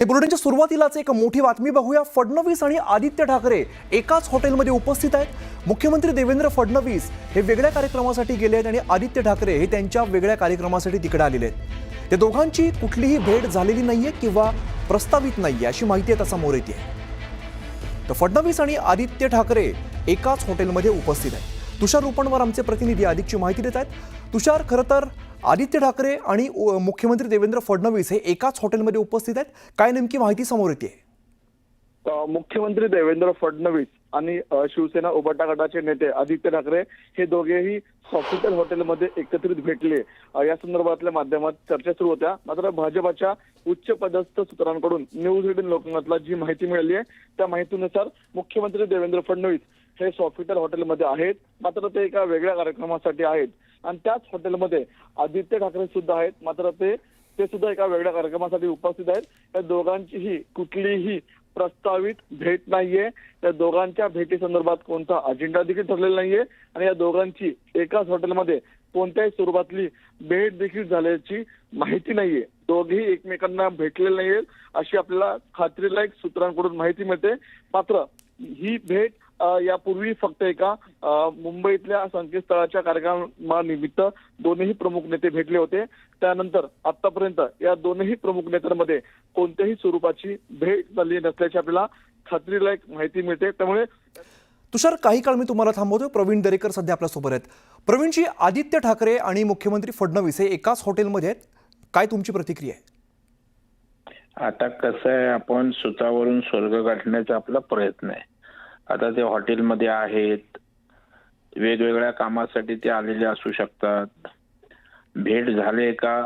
हे बुलेटिनच्या सुरुवातीलाच एक मोठी बातमी बघूया. फडणवीस आणि आदित्य ठाकरे एकाच हॉटेलमध्ये उपस्थित आहेत. मुख्यमंत्री देवेंद्र फडणवीस हे वेगळ्या कार्यक्रमासाठी गेले आहेत आणि आदित्य ठाकरे हे त्यांच्या वेगळ्या कार्यक्रमासाठी तिकडे आलेले आहेत. त्या दोघांची कुठलीही भेट झालेली नाहीये किंवा प्रस्तावित नाहीये अशी माहिती आता समोर येते. तर फडणवीस आणि आदित्य ठाकरे एकाच हॉटेलमध्ये उपस्थित आहेत. तुषार रुपणवर आमचे प्रतिनिधी अधिकची माहिती देत आहेत. तुषार खरं तर आदित्य ठाकरे आणि मुख्यमंत्री देवेंद्र फडणवीस हे एकाच हॉटेलमध्ये उपस्थित आहेत. काय नेमकी माहिती समोर येते? मुख्यमंत्री देवेंद्र फडणवीस आणि शिवसेना उबाटा गटाचे नेते आदित्य ठाकरे हे दोघेही सॉफिटल हॉटेलमध्ये एकत्रित भेटले. या संदर्भातल्या माध्यमात चर्चा सुरू होत्या. मात्र भाजपाच्या उच्च पदस्थ सूत्रांकडून न्यूज एटीन लोकमतला जी माहिती मिळाली आहे त्या माहितीनुसार मुख्यमंत्री देवेंद्र फडणवीस हे हॉस्पिटल हॉटेलमध्ये आहेत. मात्र ते एका वेगळ्या कार्यक्रमासाठी आहेत. आणि त्याच हॉटेलमध्ये आदित्य ठाकरे सुद्धा आहेत. मात्र ते ते सुद्धा एका वेगळ्या कार्यक्रमासाठी उपस्थित आहेत. त्या दोघांचीही कुठलीही प्रस्तावित भेट नाहीये. त्या दोघांच्या भेटी संदर्भात कोणता अजेंडा देखील ठरलेला नाहीये. आणि या दोघांची एकाच हॉटेलमध्ये कोणत्याही स्वरूपातली भेट देखील झाल्याची माहिती नाहीये. दोघेही एकमेकांना भेटलेले नाहीये अशी आपल्याला खात्रीलायक सूत्रांकडून माहिती मिळते. मात्र ही भेट यापूर्वी फक्त एका मुंबईतल्या संकेतस्थळाच्या कार्यक्रमानिमित्त दोन्ही प्रमुख नेते भेटले होते. त्यानंतर आतापर्यंत या दोनही प्रमुख नेत्यांमध्ये कोणत्याही स्वरूपाची भेट झाली नसल्याची आपल्याला खात्रीलायक माहिती मिळते. त्यामुळे तुषार काही काळ मी तुम्हाला थांबवतो प्रवीण दरेकर सध्या आपल्यासोबत आहेत. प्रवीणजी आदित्य ठाकरे आणि मुख्यमंत्री फडणवीस हे एकाच हॉटेलमध्ये आहेत. काय तुमची प्रतिक्रिया आहे? आता कसं आहे आपण सुतावरून स्वर्ग गाठण्याचा आपला प्रयत्न आहे. आता ते हॉटेलमध्ये आहेत. वेगवेगळ्या कामासाठी ते आलेले असू शकतात. भेट झाले का?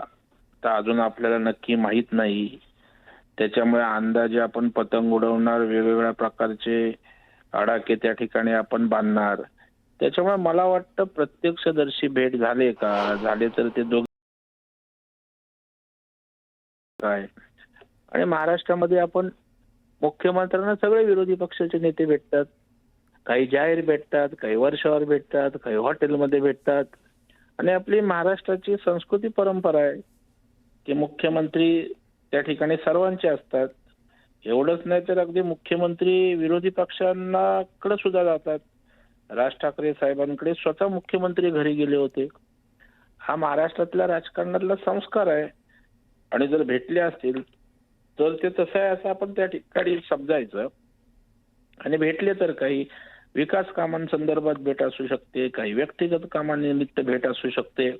तर अजून आपल्याला नक्की माहीत नाही. त्याच्यामुळे अंदाजे आपण पतंग उडवणार वेगवेगळ्या प्रकारचे अडाके त्या ठिकाणी आपण बांधणार. त्याच्यामुळे मला वाटतं प्रत्यक्षदर्शी भेट झाले का? झाले तर ते दोघ काय आणि महाराष्ट्रामध्ये आपण मुख्यमंत्र्यांना सगळे विरोधी पक्षाचे नेते भेटतात. काही जाहीर भेटतात काही वर्षावर भेटतात काही हॉटेलमध्ये भेटतात. आणि आपली महाराष्ट्राची संस्कृती परंपरा आहे की मुख्यमंत्री त्या ठिकाणी सर्वांचे असतात. एवढंच नाही तर अगदी मुख्यमंत्री विरोधी पक्षांना सुद्धा जातात. राज ठाकरे साहेबांकडे स्वतः मुख्यमंत्री घरी गेले होते. हा महाराष्ट्रातल्या राजकारणातला संस्कार आहे. आणि जर भेटले असतील तर ते तसं आहे असं आपण त्या ठिकाणी समजायचं. आणि भेटले तर काही विकास कामांसंदर्भात भेट असू शकते काही व्यक्तिगत कामानिमित्त भेट असू शकते.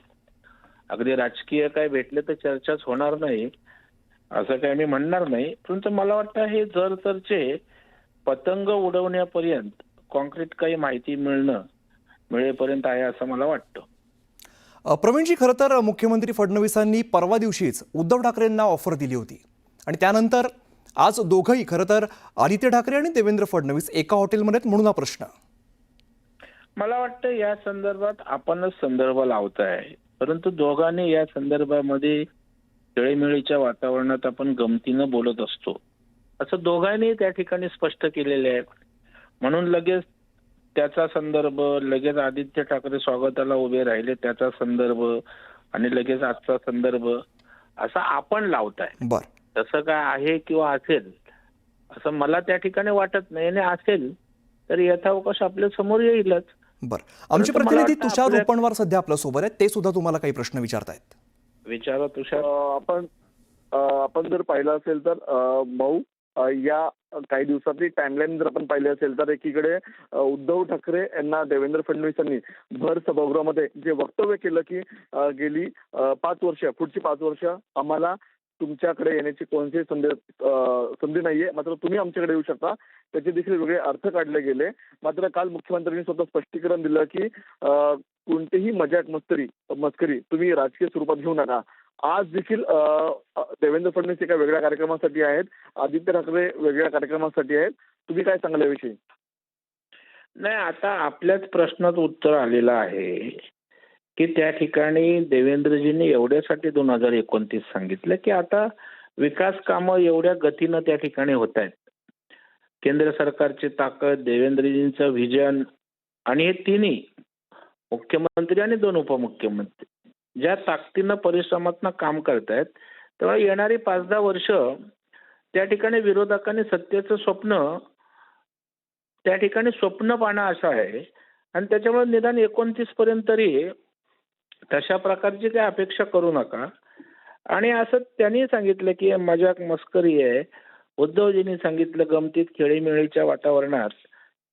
अगदी राजकीय काय भेटले तर चर्चाच होणार नाही असं काय मी म्हणणार नाही. परंतु मला वाटतं हे जर तरचे पतंग उडवण्यापर्यंत कॉन्क्रीट काही माहिती मिळणं मिळेपर्यंत आहे असं मला वाटतं. प्रवीणजी खरं तर मुख्यमंत्री फडणवीसांनी परवा दिवशीच उद्धव ठाकरेंना ऑफर दिली होती. आणि त्यानंतर आज दोघंही खरं तर आदित्य ठाकरे आणि देवेंद्र फडणवीस एका हॉटेलमध्ये आहेत म्हणून हा प्रश्न. मला वाटतं या संदर्भात आपणच संदर्भ लावताय. परंतु दोघांनी या संदर्भामध्ये खेळीमेळीच्या वातावरणात आपण गमतीनं बोलत असतो. असं दोघांनी त्या ठिकाणी स्पष्ट केलेले आहे. म्हणून लगेच त्याचा संदर्भ लगेच आदित्य ठाकरे स्वागताला उभे राहिले त्याचा संदर्भ आणि लगेच आजचा संदर्भ असा आपण लावताय. बर. तसं काय आहे किंवा असेल असं मला त्या ठिकाणी वाटत नाही. आणि असेल तर यथावकाश आपल्यासमोर येईलच. बर. आमचे प्रतिनिधी तुषार आपल्या- रुपणवार सध्या आपल्यासोबत आहेत. ते सुद्धा तुम्हाला काही प्रश्न विचारतायत. विचारा तुषार. आपण आपण जर पाहिलं असेल तर अ, या काही दिवसातली टाइमलाईन जर आपण पाहिली असेल तर एकीकडे उद्धव ठाकरे यांना देवेंद्र फडणवीसांनी भर सभागृहामध्ये जे वक्तव्य केलं की गेली पाच वर्ष पुढची पाच वर्ष आम्हाला तुमच्याकडे येण्याची कोणतीही संधी संधी नाहीये. मात्र तुम्ही आमच्याकडे येऊ शकता. त्याचे देखील वेगळे अर्थ काढले गेले. मात्र काल मुख्यमंत्र्यांनी स्वतः स्पष्टीकरण दिलं की कोणतीही मजाक मस्करी मस्करी तुम्ही राजकीय स्वरूपात घेऊ नका. आज देखील देवेंद्र फडणवीस एका वेगळ्या कार्यक्रमासाठी आहेत. आदित्य ठाकरे वेगळ्या कार्यक्रमासाठी आहेत. तुम्ही काय सांगाल याविषयी? नाही आता आपल्याच प्रश्नात उत्तर आलेलं आहे. की त्या ठिकाणी देवेंद्रजींनी एवढ्यासाठी दोन हजार एकोणतीस सांगितलं की आता विकास कामं एवढ्या गतीनं त्या ठिकाणी होत आहेत. केंद्र सरकारची ताकद देवेंद्रजींचं व्हिजन आणि हे तिन्ही मुख्यमंत्री आणि दोन उपमुख्यमंत्री ज्या ताकदीनं परिश्रमातनं काम करतायत तेव्हा येणारी पाच दहा वर्ष त्या ठिकाणी विरोधकांनी सत्तेचं स्वप्न त्या ठिकाणी स्वप्न पाहणं असं आहे. आणि त्याच्यामुळे निदान एकोणतीस पर्यंत तरी तशा प्रकारची काही अपेक्षा करू नका. आणि असं त्यांनी सांगितलं की मजाक मस्करी आहे. उद्धवजींनी सांगितलं गमतीत खेळीमेळीच्या वातावरणात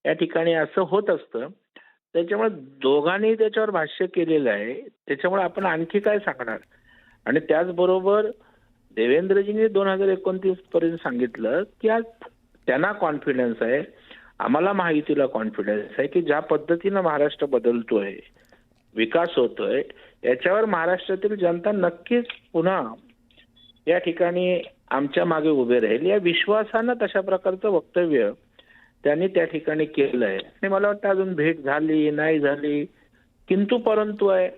या ठिकाणी असं होत असतं. त्याच्यामुळे दोघांनी त्याच्यावर भाष्य केलेलं आहे. त्याच्यामुळे आपण आणखी काय सांगणार? आणि त्याचबरोबर देवेंद्रजींनी दोन हजार एकोणतीस पर्यंत सांगितलं की आज त्यांना कॉन्फिडन्स आहे. आम्हाला माहितीला कॉन्फिडन्स आहे की ज्या पद्धतीनं महाराष्ट्र बदलतोय विकास होतोय याच्यावर महाराष्ट्रातील जनता नक्कीच पुन्हा या ठिकाणी आमच्या मागे उभे राहील. या विश्वासानं तशा प्रकारचं वक्तव्य त्यांनी त्या ठिकाणी केलं आहे आणि मला वाटतं अजून भेट झाली नाही झाली किंतु परंतु आहे.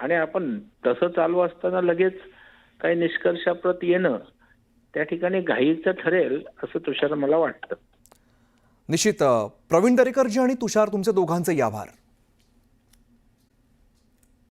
आणि आपण तसं चालू असताना लगेच काही निष्कर्षाप्रत येणं त्या ठिकाणी घाईचं ठरेल असं तुषार मला वाटतं. निश्चित प्रवीण दरेकरजी आणि तुषार तुमचे दोघांचे आभार.